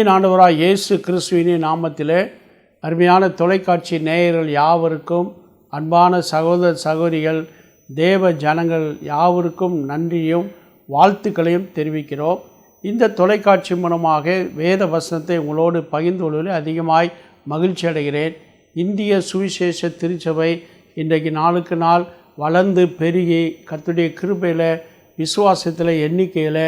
அன்பின் ஆண்டவராக இயேசு கிறிஸ்துவின் நாமத்திலே அருமையான தொலைக்காட்சி நேயர்கள் யாவருக்கும் அன்பான சகோதர சகோதரிகள் தேவ ஜனங்கள் யாவருக்கும் நன்றியும் வாழ்த்துக்களையும் தெரிவிக்கிறோம். இந்த தொலைக்காட்சி மூலமாக வேத வசனத்தை உங்களோடு பகிர்ந்து கொள்வதில் அதிகமாய் மகிழ்ச்சி அடைகிறேன். இந்திய சுவிசேஷ திருச்சபை இன்றைக்கு நாளுக்கு நாள் வளர்ந்து பெருகி கத்துடைய கிருபையில் விசுவாசத்தில் எண்ணிக்கையில்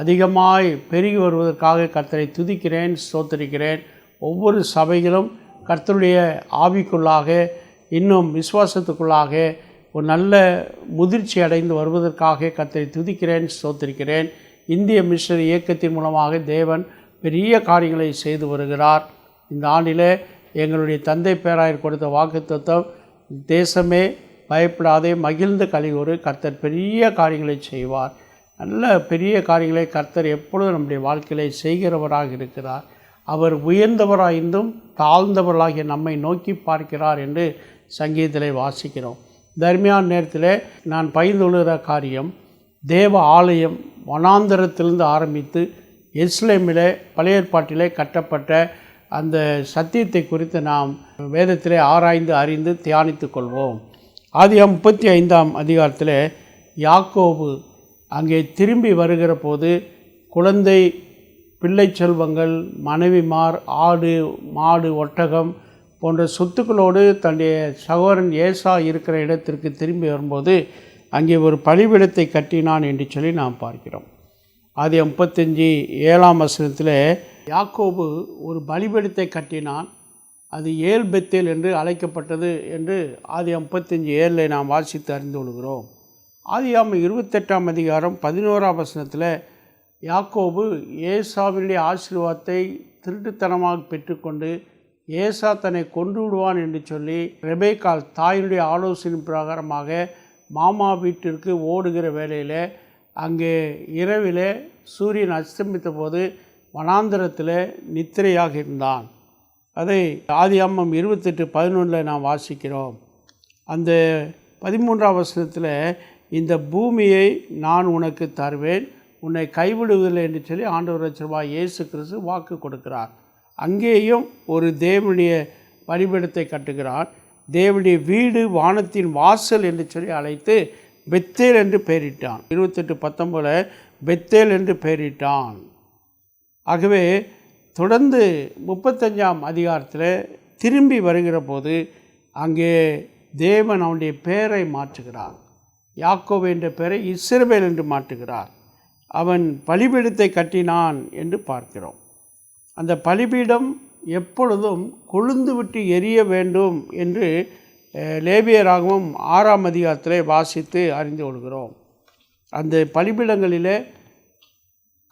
அதிகமாய் பெருகி வருவதற்காக கர்த்தரை துதிக்கிறேன் ஸ்தோத்தரிக்கிறேன். ஒவ்வொரு சபைகளும் கர்த்தருடைய ஆவிக்குள்ளாக இன்னும் விசுவாசத்துக்குள்ளாக ஒரு நல்ல முதிர்ச்சி அடைந்து வருவதற்காக கர்த்தரை துதிக்கிறேன் சோத்திருக்கிறேன் இந்திய மிஷனரி இயக்கத்தின் மூலமாக தேவன் பெரிய காரியங்களை செய்து வருகிறார். இந்த ஆண்டிலே எங்களுடைய தந்தை பேராயர் கொடுத்த வாக்குத்தத்தம் தேசமே பயப்படாதே மகிழ்ந்து கழிவுறு கர்த்தர் பெரிய காரியங்களை செய்வார். நல்ல பெரிய காரியங்களை கர்த்தர் எப்பொழுதும் நம்முடைய வாழ்க்கையிலே செய்கிறவராக இருக்கிறார். அவர் உயர்ந்தவராயிருந்தும் தாழ்ந்தவர்களாகிய நம்மை நோக்கி பார்க்கிறார் என்று சங்கீதத்திலே வாசிக்கிறோம். தர்மியான நேரத்தில் நான் பகிர்ந்துள்ள காரியம் தேவ ஆலயம் வனாந்தரத்திலிருந்து ஆரம்பித்து எஸ்லேமிலே பழைய ஏற்பாட்டிலே கட்டப்பட்ட அந்த சத்தியத்தை குறித்து நாம் வேதத்திலே ஆராய்ந்து அறிந்து தியானித்து கொள்வோம். ஆதியாம் முப்பத்தி ஐந்தாம் அதிகாரத்தில் யாக்கோபு அங்கே திரும்பி வருகிற போது குழந்தை பிள்ளை செல்வங்கள் மனைவிமார் ஆடு மாடு ஒட்டகம் போன்ற சொத்துக்களோடு தன்னுடைய சகோதரன் ஏசா இருக்கிற இடத்திற்கு திரும்பி வரும்போது அங்கே ஒரு பலிபீடத்தை கட்டினான் என்று சொல்லி நாம் பார்க்கிறோம். அது முப்பத்தஞ்சு ஏழாம் வசனத்தில் யாக்கோபு ஒரு பலிபீடத்தை கட்டினான். அது ஏல் பெத்தேல் என்று அழைக்கப்பட்டது என்று ஆதி முப்பத்தஞ்சு ஏழில் நாம் வாசித்து அறிந்து கொள்கிறோம். ஆதியாம இருபத்தெட்டாம் அதிகாரம் பதினோராம் வசனத்தில் யாக்கோபு ஏசாவினுடைய ஆசீர்வாதத்தை திருட்டுத்தனமாக பெற்றுக்கொண்டு ஏசா தன்னை கொன்று விடுவான் என்று சொல்லி ரெபேக்கால் தாயினுடைய ஆலோசனை பிரகாரமாக மாமா வீட்டிற்கு ஓடுகிற வேளையில் அங்கே இரவில் சூரியன் அஸ்தமித்த போது வனாந்தரத்தில் நித்திரையாக இருந்தான். அதை ஆதியாமம் இருபத்தெட்டு பதினொன்றில் நாம் வாசிக்கிறோம். அந்த பதிமூன்றாம் வசனத்தில் இந்த பூமியை நான் உனக்கு தருவேன் உன்னை கைவிடுவதில்லை என்று சொல்லி ஆண்டவர் ரச்சரவா இயேசு கிறிஸ்து வாக்கு கொடுக்கிறார். அங்கேயும் ஒரு தேவனுடைய பலிபீடத்தை கட்டுகிறான் தேவனுடைய வீடு வானத்தின் வாசல் என்று சொல்லி அழைத்து பெத்தேல் என்று பெயரிட்டான். இருபத்தெட்டு பத்தொம்போது பெத்தேல் என்று பெயரிட்டான். ஆகவே தொடர்ந்து முப்பத்தஞ்சாம் அதிகாரத்தில் திரும்பி வருகிற போது அங்கே தேவன் அவனுடைய பெயரை மாற்றுகிறான் யாக்கோவ் என்ற பெயரை இஸ்ரவேல் என்று மாற்றுகிறார். அவன் பலிபீடத்தை கட்டினான் என்று பார்க்கிறோம். அந்த பலிபீடம் எப்பொழுதும் கொழுந்து விட்டு எரிய வேண்டும் என்று லேபியராகவும் ஆறாம் அதிகாரத்திலே வாசித்து அறிந்து கொள்கிறோம். அந்த பலிபீடங்களிலே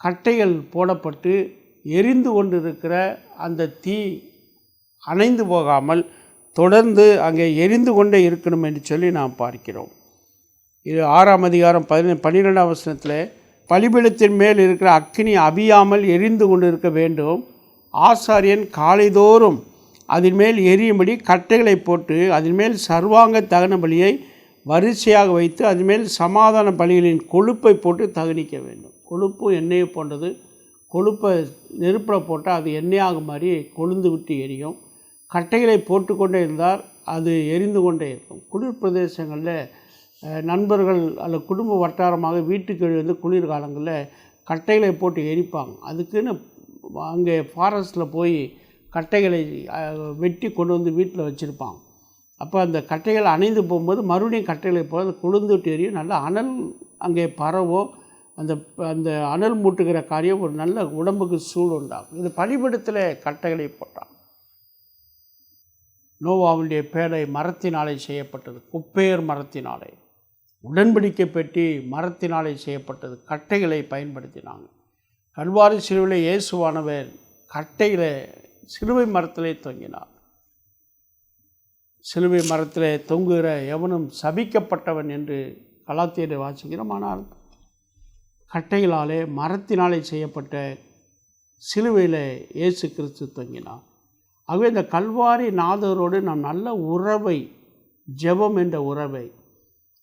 கட்டைகள் போடப்பட்டு எரிந்து கொண்டிருக்கிற அந்த தீ அணைந்து போகாமல் தொடர்ந்து அங்கே எரிந்து கொண்டே இருக்கணும் என்று சொல்லி நாம் பார்க்கிறோம். இது ஆறாம் அதிகாரம் பதினெ பன்னிரெண்டாம் வசனத்தில் பலிபீடத்தின் மேல் இருக்கிற அக்கினி அபியாமல் எரிந்து கொண்டு இருக்க வேண்டும். ஆசாரியன் காலைதோறும் அதன் மேல் எரியும்படி கட்டைகளை போட்டு அதன் மேல் சர்வாங்க தகன பலியை வரிசையாக வைத்து அதன் மேல் சமாதான பலிகளின் கொழுப்பை போட்டு தகனிக்க வேண்டும். கொழுப்பு எண்ணெயை போன்றது. கொழுப்பை நெருப்பில் போட்டால் அது எண்ணெயாக மாதிரி கொழுந்து விட்டு எரியும். கட்டைகளை போட்டுக்கொண்டே இருந்தால் அது எரிந்து கொண்டே இருக்கும். குளிர் பிரதேசங்களில் நண்பர்கள் அல்ல குடும்ப வட்டாரமாக வீட்டுக்கு வந்து குளிர் காலங்களில் கட்டைகளை போட்டு எரிப்பாங்க. அதுக்குன்னு அங்கே ஃபாரஸ்ட்டில் போய் கட்டைகளை வெட்டி கொண்டு வந்து வீட்டில் வச்சுருப்பாங்க. அப்போ அந்த கட்டைகள் அணைந்து போகும்போது மறுபடியும் கட்டைகளை போது குளிர்ந்துட்டு எரியும். நல்லா அனல் அங்கே பரவும் அந்த அந்த அனல் மூட்டுகிற காரியம் ஒரு நல்ல உடம்புக்கு சூடு உண்டாகும் இது பலிபடத்தில் கட்டைகளை போட்டான் நோவாவுடைய பேடை மரத்தினாலே செய்யப்பட்டது. குப்பேர் மரத்தினாலே. உடன்படிக்கை பெட்டி மரத்தினாலே செய்யப்பட்டது. கட்டைகளை பயன்படுத்தினாங்க. கல்வாரி சிலுவையில் இயேசுவானவர் கட்டையில் சிலுவை மரத்திலே தொங்கினார். சிலுவை மரத்தில் தொங்குகிற எவனும் சபிக்கப்பட்டவன் என்று கலாத்தியரை வாசிக்கிறோம். ஆனால் கட்டைகளாலே மரத்தினாலே செய்யப்பட்ட சிலுவையில் இயேசு கிறிஸ்து தொங்கினார். ஆகவே இந்த கல்வாரி நாதரோடு நாம் நல்ல உறவை ஜெபம் என்ற உறவை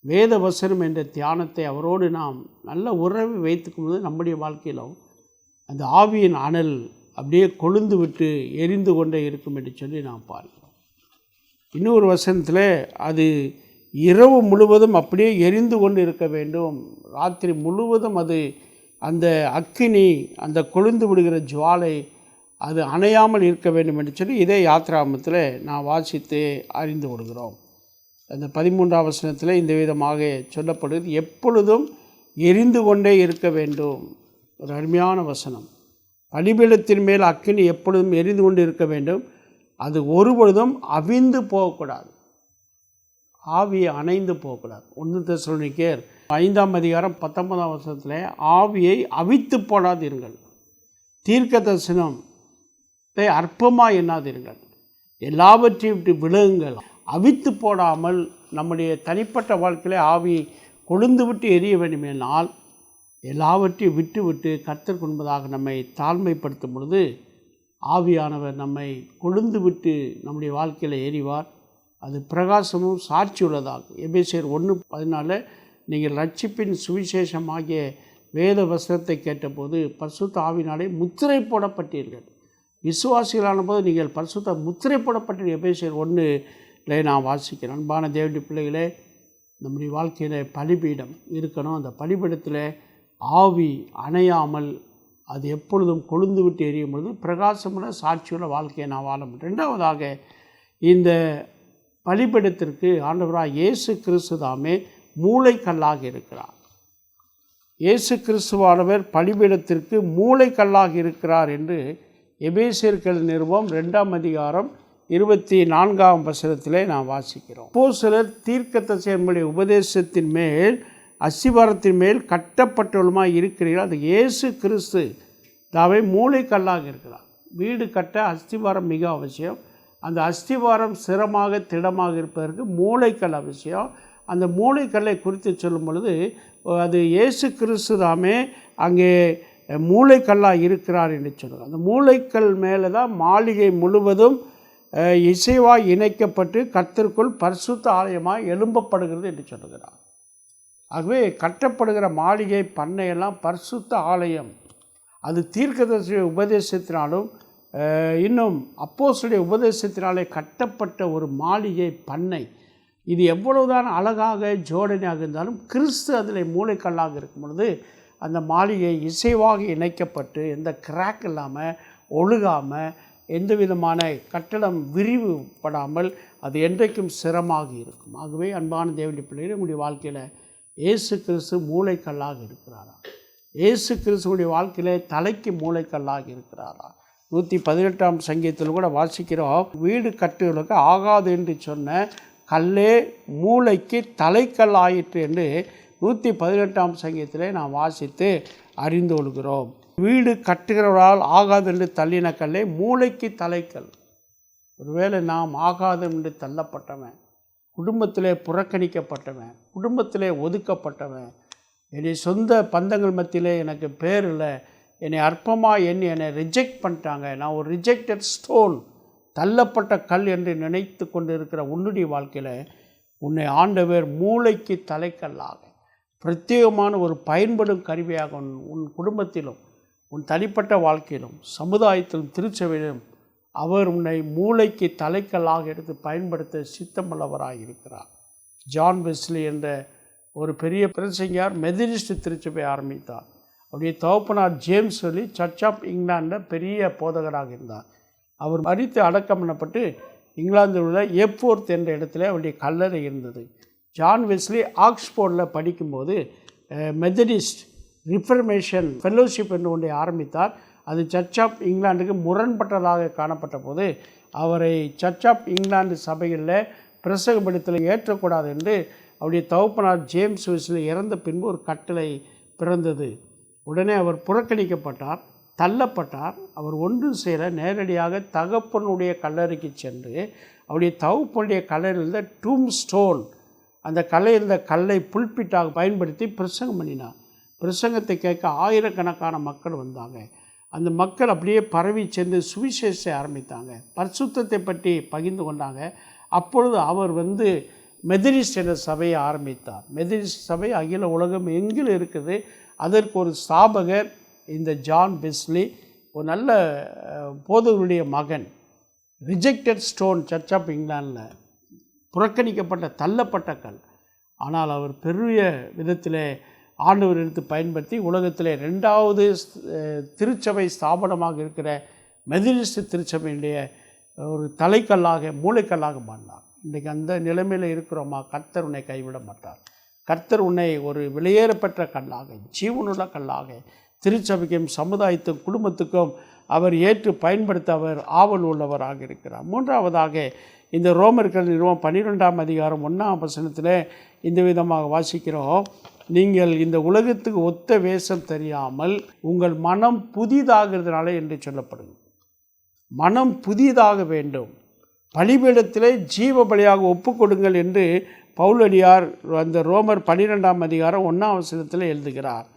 வேத வசனம் என்ற தியானத்தை அவரோடு நாம் நல்ல உறவை வைத்துக்கும் போது நம்முடைய வாழ்க்கையிலும் அந்த ஆவியின் அனல் அப்படியே கொழுந்து விட்டு எரிந்து கொண்டே இருக்கும் என்று சொல்லி நாம் பார்க்கிறோம். இன்னொரு வசனத்தில் அது இரவு முழுவதும் அப்படியே எரிந்து கொண்டு இருக்க வேண்டும். ராத்திரி முழுவதும் அது அந்த அக்கினி அந்த கொழுந்து விடுகிற ஜுவாலை அது அணையாமல் இருக்க வேண்டும் என்று சொல்லி இதே யாத்ராமத்தில் நான் வாசித்து அறிந்து கொள்கிறோம். அந்த பதிமூன்றாம் வசனத்தில் இந்த விதமாக சொல்லப்படுது எப்பொழுதும் எரிந்து கொண்டே இருக்க வேண்டும். ஒரு அருமையான வசனம். பலிபீடத்தின் மேல் அக்கினி எப்பொழுதும் எரிந்து கொண்டு இருக்க வேண்டும். அது ஒருபொழுதும் அவிந்து போகக்கூடாது. ஆவியை அணைந்து போகக்கூடாது. ஒன்று தெசலோனிக்கேர் ஐந்தாம் அதிகாரம் பத்தொன்பதாம் வருஷத்தில் ஆவியை அவித்து போடாதீர்கள். தீர்க்க தரிசனத்தை அற்பமாக எண்ணாதீர்கள். எல்லாவற்றையும் விட்டு விலகுங்கள். அவித்து போடாமல் நம்முடைய தனிப்பட்ட வாழ்க்கையிலே ஆவி கொழுந்து விட்டு எரிய வேண்டுமேனால் எல்லாவற்றையும் விட்டு விட்டு கர்த்தர் கொன்பதாக நம்மை தாழ்மைப்படுத்தும் பொழுது ஆவியானவர் நம்மை கொழுந்து விட்டு நம்முடைய வாழ்க்கையில் எறிவார் அது பிரகாசமும் சாட்சி உள்ளதாகும் எபேசியர் ஒன்று பதினால நீங்கள் ரட்சிப்பின் சுவிசேஷமாகிய வேத வசனத்தை கேட்டபோது பரிசுத்த ஆவினாலே முத்திரை போடப்பட்டீர்கள். விசுவாசிகளான போது நீங்கள் பரிசுத்த முத்திரை போடப்பட்ட எபேசியர் இல்லை நான் வாசிக்கிறேன் அன்பான தேவடி பிள்ளைகளே நம்முடைய வாழ்க்கையில் பலிபீடம் இருக்கணும். அந்த பலிபீடத்தில் ஆவி அணையாமல் அது எப்பொழுதும் கொழுந்து விட்டு எரியும் பொழுது பிரகாசமுள்ள சாட்சியுள்ள வாழ்க்கையை நான் வாழ முடியும். ரெண்டாவதாக இந்த பலிபீடத்திற்கு ஆண்டவராக இயேசு கிறிஸ்து தாமே மூளைக்கல்லாக இருக்கிறார். இயேசு கிறிஸ்துவானவர் பலிபீடத்திற்கு மூளைக்கல்லாக இருக்கிறார் என்று எபேசியர்கள் நிறுவம் ரெண்டாம் அதிகாரம் இருபத்தி நான்காம் வசனத்திலே நாம் வாசிக்கிறோம். போ சிலர் தீர்க்கத்தசையனுடைய உபதேசத்தின் மேல் அஸ்திவாரத்தின் மேல் கட்டப்பட்டவளுமாக இருக்கிறீர்கள். அது இயேசு கிறிஸ்து தாவே மூளைக்கல்லாக இருக்கிறார். வீடு கட்ட அஸ்திவாரம் மிக அவசியம். அந்த அஸ்திவாரம் சிரமாக திடமாக இருப்பதற்கு மூளைக்கல் அவசியம். அந்த மூளைக்கல்லை குறித்து சொல்லும் பொழுது அது இயேசு கிறிஸ்து தாமே அங்கே மூளைக்கல்லாக இருக்கிறார் என்று சொல்லுவார் அந்த மூளைக்கல் மேலே தான் மாளிகை முழுவதும் இசைவாய் இணைக்கப்பட்டு கர்த்தருக்குள் பரிசுத்த ஆலயமாக எழும்பப்படுகிறது என்று சொல்லுகிறார். ஆகவே கட்டப்படுகிற மாளிகை பண்ணையெல்லாம் பரிசுத்த ஆலயம். அது தீர்க்கதரிசிய உபதேசத்தினாலும் இன்னும் அப்போசுடைய உபதேசத்தினாலே கட்டப்பட்ட ஒரு மாளிகை பண்ணை. இது எவ்வளவுதான் அழகாக ஜோடனையாக இருந்தாலும் கிறிஸ்து அதில் மூளைக்கல்லாக இருக்கும் பொழுது அந்த மாளிகை இசைவாக இணைக்கப்பட்டு எந்த கிராக் இல்லாமல் ஒழுகாமல் எந்த விதமான கட்டடம் விரிவுபடாமல் அது என்றைக்கும் சிரமாக இருக்கும். ஆகவே அன்பான தேவனுடைய பிள்ளைகள் உங்களுடைய வாழ்க்கையில் இயேசு கிறிஸ்து மூளைக்கல்லாக இருக்கிறாரா? இயேசு கிறிஸ்துடைய வாழ்க்கையில் தலைக்கு மூளைக்கல்லாக இருக்கிறாரா? நூற்றி பதினெட்டாம் சங்கீதத்தில் கூட வாசிக்கிறோம் வீடு கட்டுகளுக்கு ஆகாது என்று சொன்ன கல்லே மூளைக்கு தலைக்கல் ஆயிற்று என்று நூற்றி பதினெட்டாம் சங்கீதத்திலே நாம் வாசித்து அறிந்து கொள்கிறோம். வீடு கட்டுகிறவரால் ஆகாது என்று தள்ளின கல்லை மூளைக்கு தலைக்கல். ஒருவேளை நாம் ஆகாது என்று தள்ளப்பட்டவன் குடும்பத்திலே புறக்கணிக்கப்பட்டவன் குடும்பத்திலே ஒதுக்கப்பட்டவன் என்னை சொந்த பந்தங்கள் மத்தியிலே எனக்கு பேர் இல்லை என்னை அற்பமாக எண்ணி என்னை ரிஜெக்ட் பண்ணிட்டாங்க நான் ஒரு ரிஜெக்டட் ஸ்டோன் தள்ளப்பட்ட கல் என்று நினைத்து கொண்டு இருக்கிற உன்னுடைய வாழ்க்கையில் உன்னை ஆண்டவர் மூளைக்கு தலைக்கல்லாக. பிரத்யேகமான ஒரு பயன்படும் கருவியாக உன் உன் குடும்பத்திலும் உன் தனிப்பட்ட வாழ்க்கையிலும் சமுதாயத்திலும் திருச்சபையிலும் அவர் உன்னை மூளைக்கு தலைக்கல்லாக எடுத்து பயன்படுத்த சித்தமுள்ளவராக இருக்கிறார். ஜான் வெஸ்லி என்ற ஒரு பெரிய பிரசங்கியார் மெதடிஸ்ட் திருச்சபை ஆரம்பித்தார். அவருடைய தகப்பனார் ஜேம்ஸ் சொல்லி சர்ச் ஆஃப் இங்கிலாண்டில் பெரிய போதகராக இருந்தார். அவர் மறித்து அடக்கம் பண்ணப்பட்டு இங்கிலாந்தில் உள்ள ஏப்போர்த் என்ற இடத்துல அவருடைய கல்லறை இருந்தது. ஜான் வெஸ்லி ஆக்ஸ்போர்டில் படிக்கும்போது மெதடிஸ்ட் மெத்தடிஸ்ட் ரிஃபர்மேஷன் ஃபெல்லோஷிப் என்று ஒன்றை ஆரம்பித்தார். அது சர்ச் ஆஃப் இங்கிலாந்துக்கு முரண்பட்டதாக காணப்பட்ட போது அவரை சர்ச் ஆஃப் இங்கிலாந்து சபைகளில் பிரசங்கப்படுத்தலை ஏற்றக்கூடாது என்று அவருடைய தகப்பனார் ஜேம்ஸ் வெஸ்லி இறந்த பின்பு ஒரு கட்டளை பிறந்தது. உடனே அவர் புறக்கணிக்கப்பட்டார் தள்ளப்பட்டார். அவர் ஒன்றும் செய்யல. நேரடியாக தகப்பனுடைய கல்லறைக்கு சென்று அவருடைய தகப்பனுடைய கல்லறையில் டூம் ஸ்டோன் அந்த கல்லை இருந்த கல்லை புல்பிட்டாக பயன்படுத்தி பிரசங்கம் பண்ணினார். பிரசங்கத்தை கேட்க ஆயிரக்கணக்கான மக்கள் வந்தாங்க. அந்த மக்கள் அப்படியே பரவி சேர்ந்து சுவிசேஷத்தை ஆரம்பித்தாங்க. பரிசுத்தத்தை பற்றி பகிர்ந்து கொண்டாங்க. அப்பொழுது அவர் வந்து மெதிரிஸ் என்ற சபையை ஆரம்பித்தார். மெதிரிஸ் சபை அகில உலகம் எங்கிலும் இருக்குது? அதற்கு ஒரு ஸ்தாபகர் இந்த ஜான் பெஸ்லி ஒரு நல்ல அஹ், போதகருடைய மகன். ரிஜெக்டட் ஸ்டோன் சர்ச் ஆஃப் இங்கிலாண்டில் புறக்கணிக்கப்பட்ட தள்ளப்பட்ட கல். ஆனால் அவர் பெரிய விதத்தில் ஆண்டவர் எடுத்து பயன்படுத்தி உலகத்திலே ரெண்டாவது திருச்சபை ஸ்தாபனமாக இருக்கிற மெதிலிஸ்ட் திருச்சபையினுடைய ஒரு தலைக்கல்லாக மூளைக்கல்லாக மாறினார். இன்றைக்கு அந்த நிலைமையில் இருக்கிறோமா? கர்த்தர் உன்னை கைவிட மாட்டார். கர்த்தர் உன்னை ஒரு வெளியேறப்பெற்ற கல்லாக ஜீவனுள்ள கல்லாக திருச்சபைக்கும் சமுதாயத்துக்கும் குடும்பத்துக்கும் அவர் ஏற்று பயன்படுத்த அவர் ஆவல் உள்ளவராக இருக்கிறார். மூன்றாவதாக இந்த ரோமர்கள் நிறுவனம் பன்னிரெண்டாம் அதிகாரம் ஒன்றாம் வசனத்தில் இந்த விதமாக வாசிக்கிறோம். நீங்கள் இந்த உலகத்துக்கு ஒத்த வேஷம் தெரியாமல் உங்கள் மனம் புதிதாகிறதுனால என்று சொல்லப்படுது மனம் புதிதாக வேண்டும். பலிபீடத்திலே ஜீவ பலியாக ஒப்புக்கொடுங்கள் என்று பவுலடியார் அந்த ரோமர் பன்னிரெண்டாம் அதிகாரம் ஒன்றாம் வசனத்தில் எழுதுகிறார்.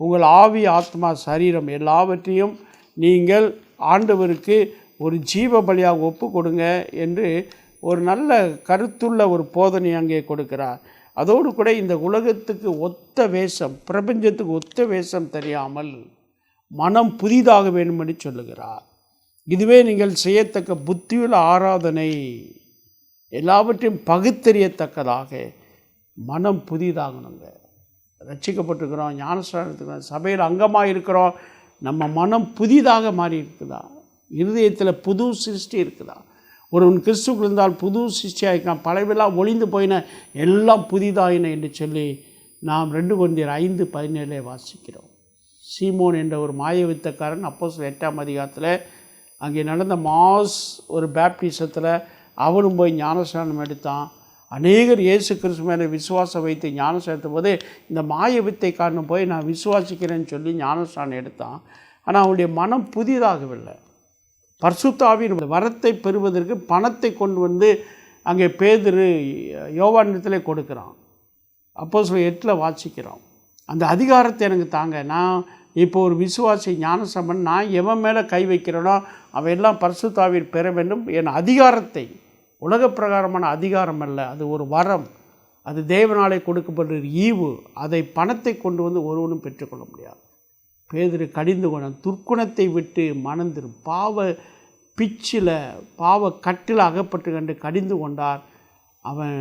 உங்கள் ஆவி ஆத்மா சரீரம் எல்லாவற்றையும் நீங்கள் ஆண்டவருக்கு ஒரு ஜீவ பலியாக ஒப்பு கொடுங்க என்று ஒரு நல்ல கருத்துள்ள ஒரு போதனை அங்கே கொடுக்கிறார். அதோடு கூட இந்த உலகத்துக்கு ஒத்த வேஷம் பிரபஞ்சத்துக்கு ஒத்த வேஷம் தெரியாமல் மனம் புதிதாக வேண்டுமென்று சொல்லுகிறார். இதுவே நீங்கள் செய்யத்தக்க புத்தியுள்ள ஆராதனை. எல்லாவற்றையும் பகுத்தறியத்தக்கதாக மனம் புதிதாகணுங்க. ரட்சிக்கப்பட்டிருக்கிறோம் ஞானஸ்தானத்துக்கு சபையில் அங்கமாக இருக்கிறோம் நம்ம மனம் புதிதாக மாறி இருக்குதா? இருதயத்தில் புது சிருஷ்டி இருக்குதா? ஒருவன் கிறிஸ்துக்குள் இருந்தால் புது சிருஷ்டியாக இருக்கான் பழையவெல்லாம் ஒளிந்து போயின எல்லாம் புதிதாயின என்று சொல்லி நாம் ரெண்டு குழந்தையர் ஐந்து பதினேழே வாசிக்கிறோம். சீமோன் என்ற ஒரு மாயவித்தக்காரன் அப்போஸ் எட்டாம் அதிகாரத்தில் அங்கே நடந்த மாஸ் ஒரு பேப்டிசத்தில் அவனும் போய் ஞானஸ்நானம் எடுத்தான். அநேகர் இயேசு கிறிஸ்து மேலே விசுவாசம் வைத்து ஞானம் செலுத்தும் போது இந்த மாய வித்தை காரணம் போய் நான் விசுவாசிக்கிறேன்னு சொல்லி ஞானஸ்தானம் எடுத்தான். ஆனால் அவனுடைய மனம் புதிதாகவில்லை. பர்சுத்தாவின் வரத்தை பெறுவதற்கு பணத்தை கொண்டு வந்து அங்கே பேதுரு யோவானிடத்தில் கொடுக்குறான். அப்போ சொல்ல எட்டில் வாசிக்கிறோம். அந்த அதிகாரத்தை எனக்கு தாங்க. நான் இப்போ ஒரு விசுவாசி ஞானசம்பன் நான் எவன் மேலே கை வைக்கிறேனோ அவையெல்லாம் எல்லாம் பரிசுத்தாவில் பெற வேண்டும். என் அதிகாரத்தை உலக பிரகாரமான அதிகாரம் அல்ல. அது ஒரு வரம். அது தேவனாலே கொடுக்கப்படுற ஈவு. அதை பணத்தை கொண்டு வந்து ஒருவனும் பெற்றுக்கொள்ள முடியாது. பேதிரு கடிந்து கொண்டான் துர்க்குணத்தை விட்டு மணந்திரு பாவ பிச்சில் பாவ கட்டில் அகப்பட்டு கண்டு கடிந்து கொண்டார். அவன்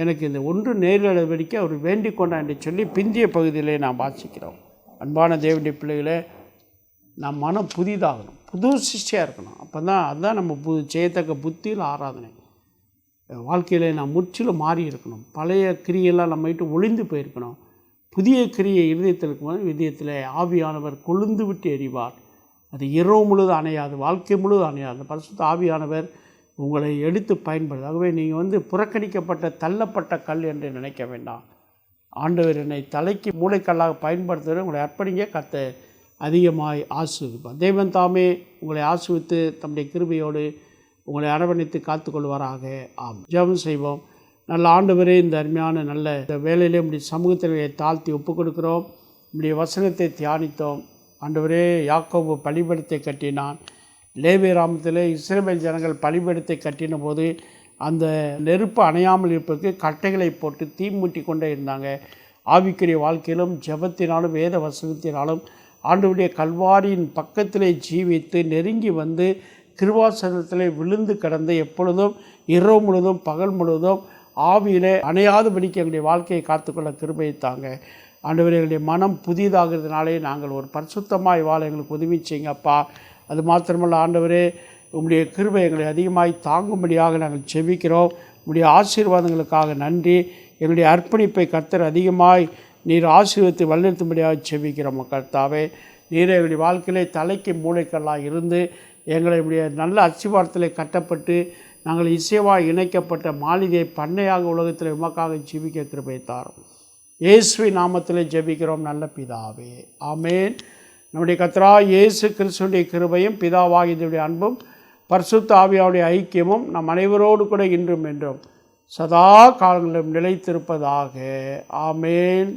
எனக்கு இந்த ஒன்று நேரில் வெடிக்க அவர் வேண்டிக் கொண்டான் என்று சொல்லி பிந்திய பகுதியிலே நாம் வாசிக்கிறோம். அன்பான தேவனுடைய பிள்ளைகளே நாம் மனம் புதிதாகணும். புது சிஷ்டியாக இருக்கணும். அப்போ தான் அதுதான் நம்ம பு செய்யத்தக்க புத்தியில் ஆராதனை. வாழ்க்கையில் நாம் முற்றிலும் மாறி இருக்கணும். பழைய கிரியெல்லாம் நம்ம விட்டு ஒளிந்து போயிருக்கணும். புதிய கிரியை இருதயத்தில் இருக்கும்போது இதயத்தில் ஆவியானவர் கொழுந்து விட்டு எறிவார். அது இரவு முழுதும் அணையாது வாழ்க்கை முழுதும் அணையாது. பரிசுத்த ஆவியானவர் உங்களை எடுத்து பயன்படுது. ஆகவே நீங்கள் வந்து புறக்கணிக்கப்பட்ட தள்ளப்பட்ட கல் என்று நினைக்க வேண்டாம். ஆண்டவர் என்னை தலைக்கு மூளைக்கல்லாக பயன்படுத்துகிற உங்களை அர்ப்பணிங்க. கத்த அதிகமாய் ஆசிர்வதிப்பார். தேவன் தாமே உங்களை ஆசிர்வித்து தம்முடைய கிருபையோடு உங்களை அரவணைத்து காத்துக்கொள்வாராக. ஆம். ஜெபம் செய்வோம். நல்ல ஆண்டவரே இந்த அருமையான நல்ல இந்த வேலையிலே உடைய சமூகத்திலே தாழ்த்தி ஒப்புக் கொடுக்கிறோம் உடைய வசனத்தை தியானித்தோம். ஆண்டவரே யாக்கோபு பலிபடத்தை கட்டினான். லேவே ராமத்தில் இஸ்ரேல் ஜனங்கள் பழிபடத்தை கட்டின போது அந்த நெருப்பு அணையாமல் இருப்பதற்கு கட்டைகளை போட்டு தீ மூட்டி கொண்டே இருந்தாங்க. ஆவிக்குரிய வாழ்க்கையிலும் ஜெபத்தினாலும் வேத வசனத்தினாலும் ஆண்டவருடைய கல்வாரியின் பக்கத்திலே ஜீவித்து நெருங்கி வந்து கிருவாசனத்திலே விழுந்து கடந்து எப்பொழுதும் இரவு முழுவதும் பகல் முழுவதும் ஆவியிலே அணையாதபடிக்கு எங்களுடைய வாழ்க்கையை காத்துக்கொள்ள கிருபையை தாங்க. ஆண்டவர் எங்களுடைய மனம் புதிதாகிறதுனாலே நாங்கள் ஒரு பரிசுத்தமாய் வாழ எங்களுக்கு உதவி செய்யுங்கப்பா அது மாத்திரமல்ல ஆண்டவரே உங்களுடைய கிருபை எங்களை அதிகமாய் தாங்கும்படியாக நாங்கள் செபிக்கிறோம். உங்களுடைய ஆசீர்வாதங்களுக்காக நன்றி. எங்களுடைய அர்ப்பணிப்பை கர்த்தர் அதிகமாய் நீர் ஆசீர்வத்தை வழிநிறுத்தும்படியாக செபிக்கிறோம் கர்த்தாவே. நீர் எங்களுடைய வாழ்க்கையிலே தலைக்கு மூளைக்கெல்லாம் இருந்து எங்களுடைய நல்ல அச்சிவாரத்தில் கட்டப்பட்டு நாங்கள் இசைவாய் இணைக்கப்பட்ட மாளிகை பண்ணையாக உலகத்தில் உமக்காக ஜீவிக்க கிருபை தாரும் இயேசுவி நாமத்தில் ஜெபிக்கிறோம் நல்ல பிதாவே. ஆமேன். நம்முடைய கத்ரா இயேசு கிறிஸ்துடைய கிருபையும் பிதாவாகியதுடைய அன்பும் பரிசுத்த ஆவியாவுடைய ஐக்கியமும் நம் அனைவரோடு கூட இன்றும் என்றும் சதா காலங்களிலும் நிலைத்திருப்பதாக. ஆமேன்.